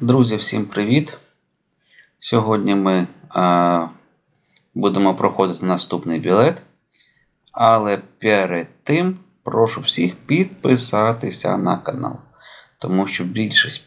Друзі, всім привіт! Сьогодні ми а, будемо проходити наступний білет. Але перед тим прошу всіх підписатися на канал. Тому що більшість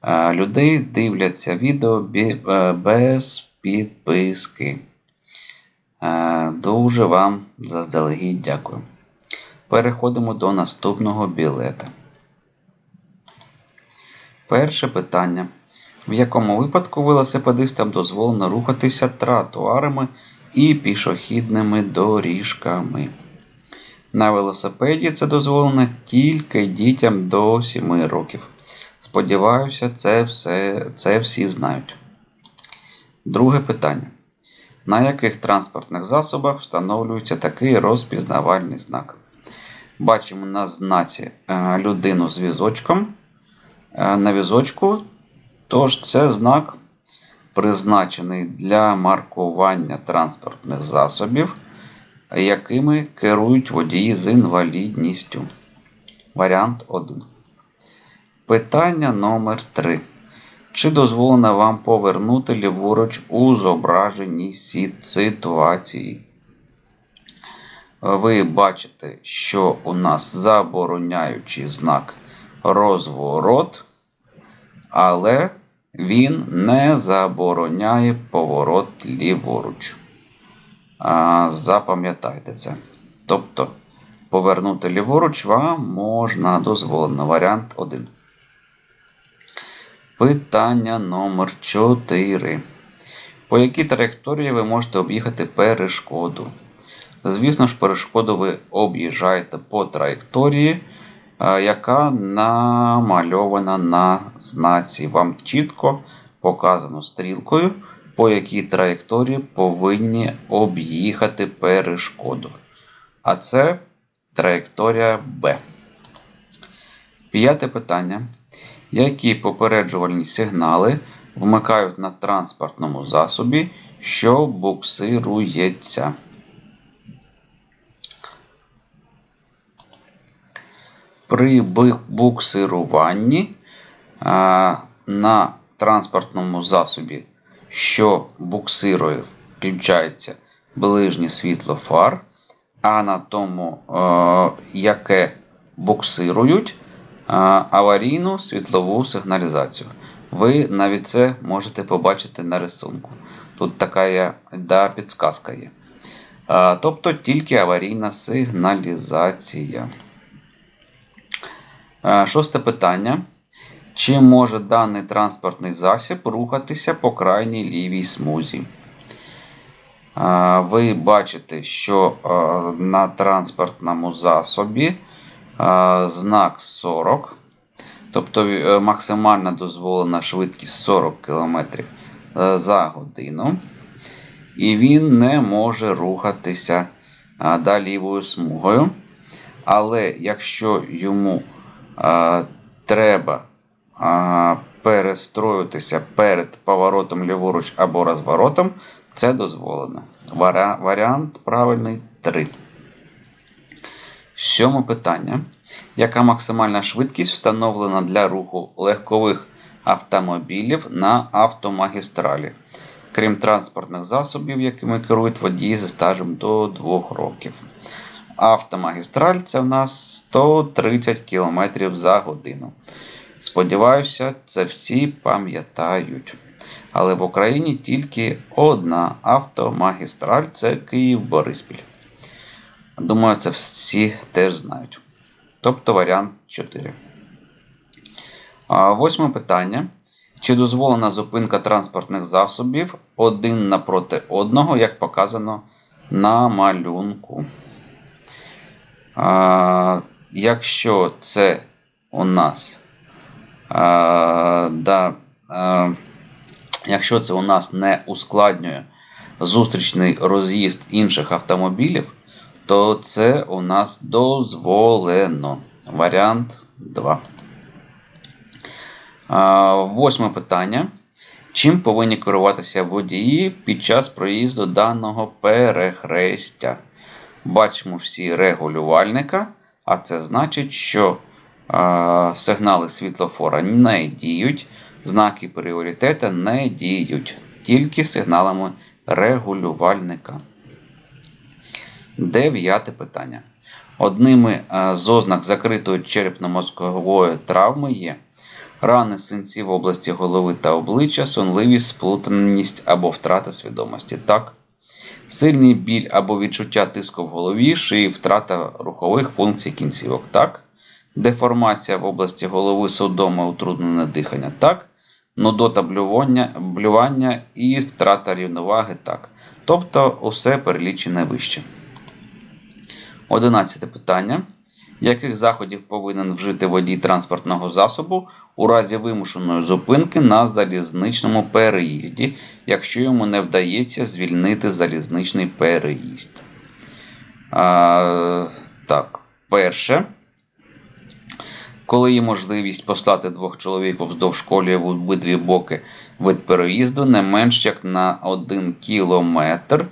а, людей дивляться відео бі, а, без підписки. А, дуже вам заздалегідь дякую. Переходимо до наступного білета. Перше питання. В якому випадку велосипедистам дозволено рухатися тротуарами і пішохідними доріжками? На велосипеді це дозволено тільки дітям до 7 років. Сподіваюся, це, все, це всі знають. Друге питання. На яких транспортних засобах встановлюється такий розпізнавальний знак? Бачимо на знаці е, людину з візочком. Е, на візочку. Тож це знак призначений для маркування транспортних засобів, якими керують водії з інвалідністю. Варіант 1. Питання номер 3. Чи дозволено вам повернути ліворуч у зображеній ситуації? Ви бачите, що у нас забороняючий знак розворот, але він не забороняє поворот ліворуч. Запам'ятайте це. Тобто, повернути ліворуч вам можна дозволено. Варіант 1. Питання номер 4. По якій траєкторії ви можете об'їхати перешкоду? Звісно ж, перешкоду ви об'їжджаєте по траєкторії, яка намальована на знаці. Вам чітко показано стрілкою, по якій траєкторії повинні об'їхати перешкоду. А це траєкторія Б. П'яте питання. Які попереджувальні сигнали вмикають на транспортному засобі, що буксирується? При буксируванні на транспортному засобі, що буксирує, включається ближнє світло фар, а на тому, яке буксирують, аварійну світлову сигналізацію. Ви навіть це можете побачити на рисунку. Тут така да, підсказка є. Тобто тільки аварійна сигналізація. Шосте питання. Чи може даний транспортний засіб рухатися по крайній лівій смузі? Ви бачите, що на транспортному засобі знак 40, тобто е, максимальна дозволена швидкість 40 км е, за годину. І він не може рухатися да, лівою смугою. Але якщо йому треба перестроїтися перед поворотом ліворуч або розворотом, це дозволено. Варіант правильний 3. Сьоме питання. Яка максимальна швидкість встановлена для руху легкових автомобілів на автомагістралі, крім транспортних засобів, якими керують водії зі стажем до 2 років? Автомагістраль це в нас 130 км за годину. Сподіваюся, це всі пам'ятають. Але в Україні тільки одна автомагістраль це Київ-Бориспіль. Думаю, це всі теж знають. Тобто варіант 4. Восьме питання. Чи дозволена зупинка транспортних засобів один напроти одного, як показано на малюнку? А, Якщо це у нас а, да, а, якщо це у нас не ускладнює зустрічний роз'їзд інших автомобілів, то це у нас дозволено. Варіант 2. А, восьме питання. Чим повинні керуватися водії під час проїзду даного перехрестя? Бачимо всі регулювальника, а це значить, що е, сигнали світлофора не діють. знаки пріоритету не діють, тільки сигналами регулювальника. Дев'яте питання. Одними е, з ознак закритої черепно-мозкової травми є рани синці в області голови та обличчя, сонливість, сплутаність або втрата свідомості. Так. Сильний біль або відчуття тиску в голові, шиї, втрата рухових функцій кінцівок. Так. Деформація в області голови, судоме, утруднене дихання. Так. Нудота блювання, блювання і втрата рівноваги. Так. Тобто усе перелічене вище. Одинадцяте питання. Яких заходів повинен вжити водій транспортного засобу у разі вимушеної зупинки на залізничному переїзді, якщо йому не вдається звільнити залізничний переїзд? А, так, перше. Коли є можливість послати двох чоловіків вздовж колії в обидві боки від переїзду не менш як на 1 кілометр,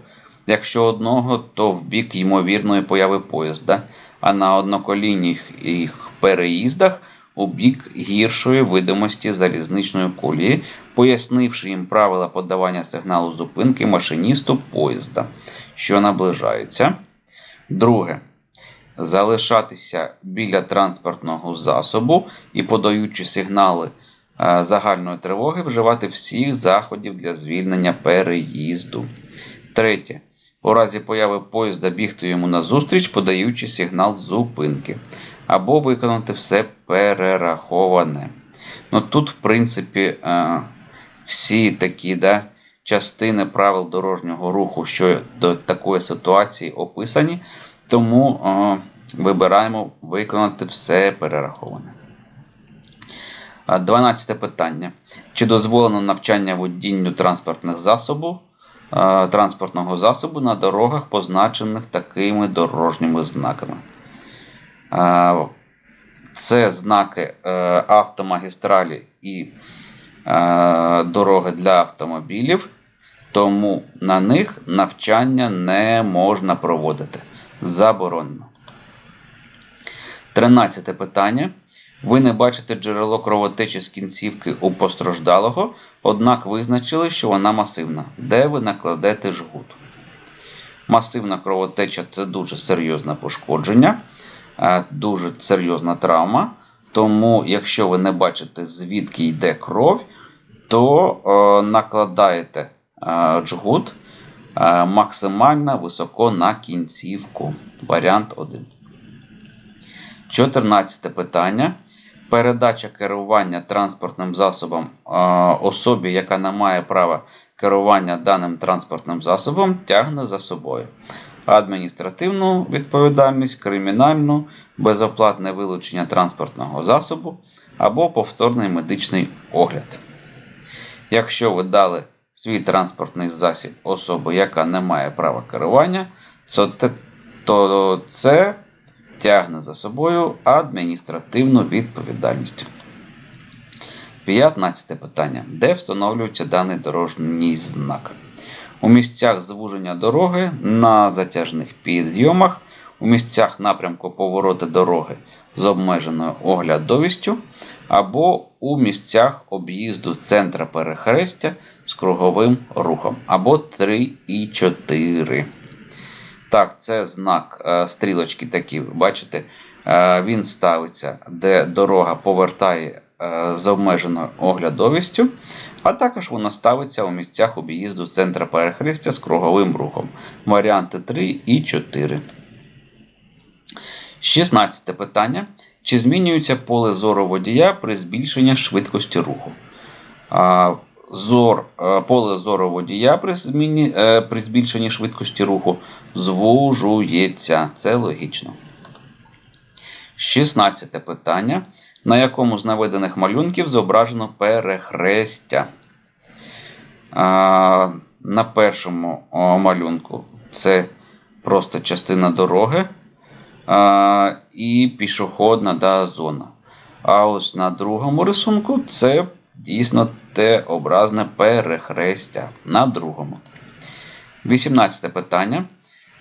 якщо одного, то в бік ймовірної появи поїзда, а на одноколінніх їх переїздах у бік гіршої видимості залізничної колії, пояснивши їм правила подавання сигналу зупинки машиністу поїзда, що наближається. Друге. Залишатися біля транспортного засобу і, подаючи сигнали е, загальної тривоги, вживати всіх заходів для звільнення переїзду. Третє. У разі появи поїзда бігти йому назустріч, подаючи сигнал зупинки. Або виконати все перераховане. Ну Тут, в принципі, е, всі такі да, частини правил дорожнього руху, що до такої ситуації описані. Тому вибираємо виконати все перераховане. 12 питання. Чи дозволено навчання водінню транспортних засобів, е, транспортного засобу на дорогах, позначених такими дорожніми знаками? Е, це знаки е, автомагістралі і дороги для автомобілів, тому на них навчання не можна проводити заборонено. Тринадцяте питання. Ви не бачите джерело кровотечі з кінцівки у постраждалого, однак визначили, що вона масивна. Де ви накладете жгут? Масивна кровотеча це дуже серйозне пошкодження, е, дуже серйозна травма. Тому, якщо ви не бачите, звідки йде кров, то е, накладаєте е, джгут максимально високо на кінцівку. Варіант 1. 14 питання. Передача керування транспортним засобом особі, яка не має права керування даним транспортним засобом, тягне за собою адміністративну відповідальність, кримінальну, безоплатне вилучення транспортного засобу або повторний медичний огляд. Якщо ви дали свій транспортний засіб особи, яка не має права керування, то це тягне за собою адміністративну відповідальність. 15 питання. Де встановлюється даний дорожній знак? У місцях звуження дороги на затяжних підйомах, у місцях напрямку повороти дороги з обмеженою оглядовістю, або у місцях об'їзду центра перехрестя з круговим рухом, або 3 і 4. Так, це знак е, стрілочки такі, бачите, е, він ставиться, де дорога повертає з обмеженою оглядовістю, а також вона ставиться у місцях об'їзду центра перехрестя з круговим рухом. Варіанти 3 і 4. 16 питання. Чи змінюється поле зору водія при збільшенні швидкості руху? Зор, Поле зору водія при зміні, при збільшенні швидкості руху звужується. Це логічно. 16 питання. На якому з наведених малюнків зображено перехрестя? На першому малюнку це просто частина дороги і пішохідна да, зона. А ось на другому рисунку це дійсно те образне перехрестя. На другому. 18 питання.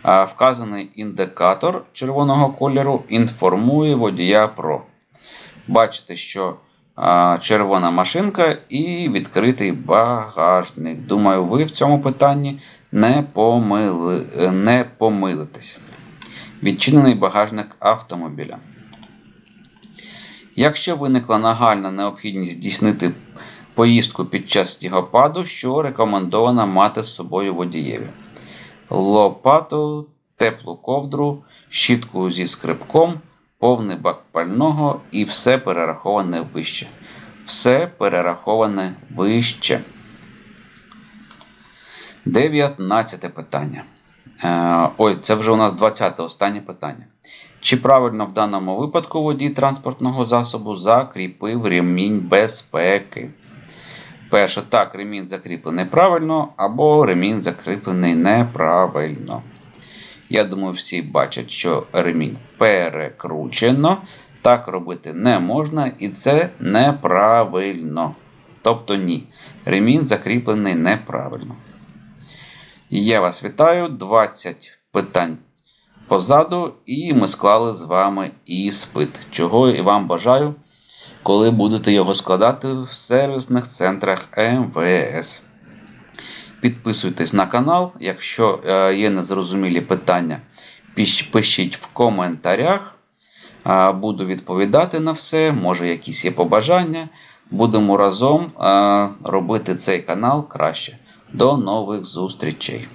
Вказаний індикатор червоного кольору інформує водія про. Бачите, що червона машинка і відкритий багажник. Думаю, ви в цьому питанні не, помили, не помилитесь. Відчинений багажник автомобіля. Якщо виникла нагальна необхідність здійснити поїздку під час снігопаду, що рекомендовано мати з собою водієві? Лопату, теплу ковдру, щітку зі скрипком, повний бак пального і все перераховане вище. Все перераховане вище. 19 питання. Е, ой, це вже у нас 20 останнє питання. Чи правильно в даному випадку водій транспортного засобу закріпив ремінь безпеки? Перше, так, ремінь закріплений правильно, або ремінь закріплений неправильно. Я думаю, всі бачать, що ремінь перекручено. Так робити не можна, і це неправильно. Тобто ні. Ремінь закріплений неправильно. Я вас вітаю. 20 питань позаду, і ми склали з вами іспит, чого і вам бажаю, коли будете його складати в сервісних центрах МВС. Підписуйтесь на канал. Якщо е, є незрозумілі питання, пишіть в коментарях. Е, Буду відповідати на все. Може, якісь є побажання. Будемо разом е, робити цей канал краще. До нових зустрічей!